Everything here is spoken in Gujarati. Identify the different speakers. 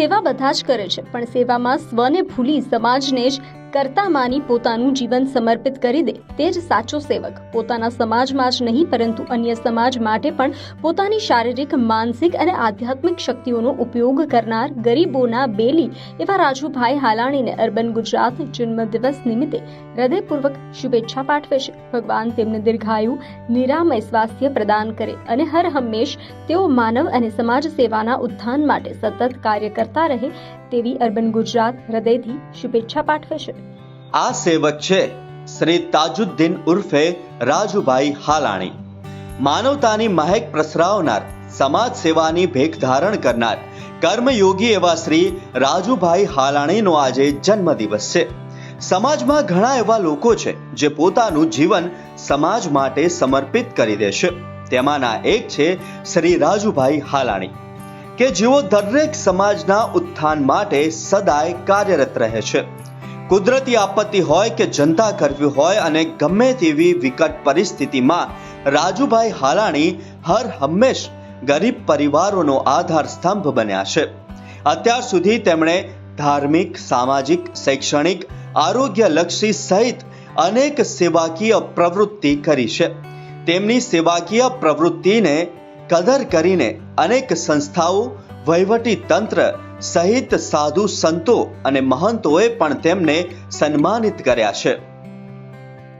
Speaker 1: સેવા બધા જ કરે છે. પણ સેવામાં સ્વને ભૂલી સમાજને જ કરતા માની પોતાનું જીવન સમર્પિત કરી દે. તે જ સાચો સેવક. પોતાના સમાજમાં જ નહીં, પરંતુ અન્ય સમાજ માટે પણ પોતાની શારીરિક, માનસિક અને આધ્યાત્મિક શક્તિઓનો ઉપયોગ કરનાર ગરીબોના બેલી એવા રાજુભાઈ હાલાણીને અર્બન ગુજરાત જન્મદિવસ નિમિત્તે હૃદયપૂર્વક શુભેચ્છા પાઠવે છે. ભગવાન તેમને દીર્ઘાયુ, નિરામય સ્વાસ્થ્ય પ્રદાન કરે અને હર હંમેશ તેઓ માનવ અને સમાજ સેવાના ઉત્થાન માટે સતત કાર્ય કરતા રહે તેવી અર્બન ગુજરાત હૃદયથી શુભેચ્છા પાઠવે છે.
Speaker 2: આ સેવક છે શ્રી તાજુદ્દીન ઉર્ફે રાજુભાઈ હાલાણી. માનવતાની મહેક પ્રસરાવનાર, સમાજ સેવાની ભેખ ધારણ કરનાર, કર્મયોગી એવા શ્રી રાજુભાઈ હાલાણીનો આજે જન્મદિવસ છે. સમાજમાં ઘણા એવા લોકો છે જે પોતાનું જીવન સમાજ માટે સમર્પિત કરી દે છે તેમાંના એક છે શ્રી રાજુભાઈ હાલાણી. કે જેઓ દરેક સમાજના ઉત્થાન માટે સદાય કાર્યરત રહે છે. કુદરતી આપત્તિ હોય કે જનતા કરફ્યુ હોય અને ગમે તેવી વિકટ પરિસ્થિતિમાં રાજુભાઈ હાલાણી હર હંમેશ ગરીબ પરિવારોનો આધાર સ્તંભ બન્યા છે. અત્યાર સુધી તેમણે ધાર્મિક, સામાજિક, શૈક્ષણિક, આરોગ્યલક્ષી સહિત અનેક સેવાકીય પ્રવૃત્તિ કરી છે. તેમની સેવાકીય પ્રવૃત્તિને કદર કરીને અનેક સંસ્થાઓ, વહીવટી તંત્ર સહિત સાધુ સંતો અને મહંતોએ પણ તેમને સન્માનિત કર્યા છે.